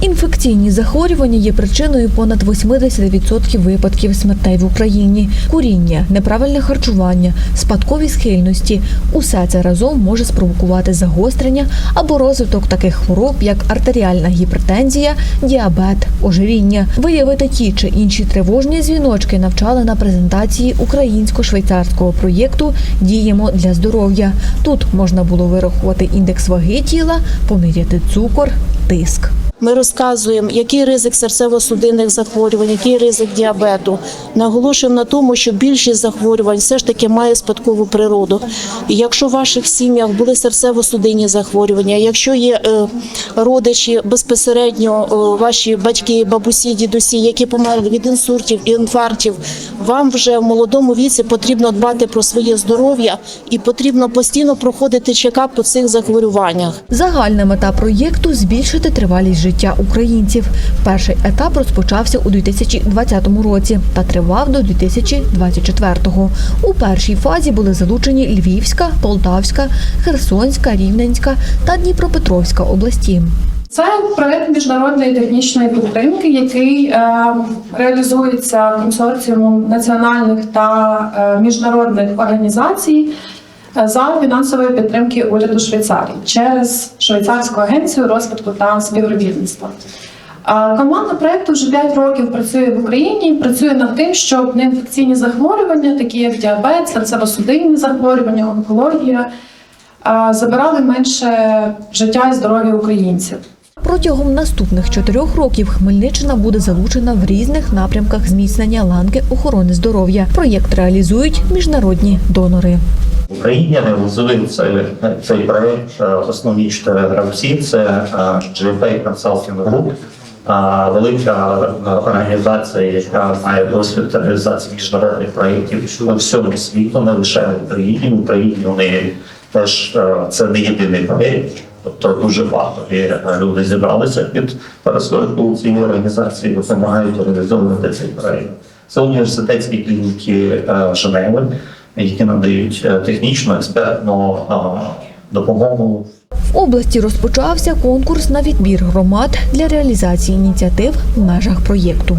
Інфекційні захворювання є причиною понад 80% випадків смертей в Україні. Куріння, неправильне харчування, спадкові схильності усе це разом може спровокувати загострення або розвиток таких хвороб, як артеріальна гіпертензія, діабет, ожиріння. Виявити ті чи інші тривожні дзвіночки навчали на презентації українсько-швейцарського проєкту Діємо для здоров'я. Тут можна було вирахувати індекс ваги тіла, поміряти цукор, тиск. Ми розказуємо, який ризик серцево-судинних захворювань, який ризик діабету. Наголошуємо на тому, що більшість захворювань все ж таки має спадкову природу. І якщо в ваших сім'ях були серцево-судинні захворювання, якщо є е, родичі безпосередньо е, ваші батьки, бабусі, дідусі, які померли від інсультів і інфарктів, вам вже в молодому віці потрібно дбати про своє здоров'я і потрібно постійно проходити чекап по цих захворюваннях. Загальна мета проєкту збільшити тривалість життя українців. Перший етап розпочався у 2020 році та тривав до 2024-го. У першій фазі були залучені Львівська, Полтавська, Херсонська, Рівненська та Дніпропетровська області. Це проект міжнародної технічної підтримки, який е, реалізується консорціумом національних та е, міжнародних організацій за фінансової підтримки уряду Швейцарії через швейцарську агенцію розвитку та співробітництва. Команда проекту вже 5 років працює в Україні, працює над тим, щоб неінфекційні захворювання, такі як діабет, серцево-судинні захворювання, онкологія, забирали менше життя і здоров'я українців. Протягом наступних чотирьох років Хмельниччина буде залучена в різних напрямках зміцнення ланки охорони здоров'я. Проєкт реалізують міжнародні донори. В Україні реалізують цей, цей проект е, основні чотири гравці. Це е, GFA Consulting Group, е, велика організація, яка має досвід реалізації міжнародних проєктів по всьому світу, не лише в Україні. В Україні вони теж це не єдиний проєкт. Тобто дуже багато люди зібралися під парасолькою цієї організації, допомагають реалізовувати цей проєкт. Це університетські клініки Женеви, які надають е, технічну експертну е, допомогу В області розпочався конкурс на відбір громад для реалізації ініціатив в межах проєкту.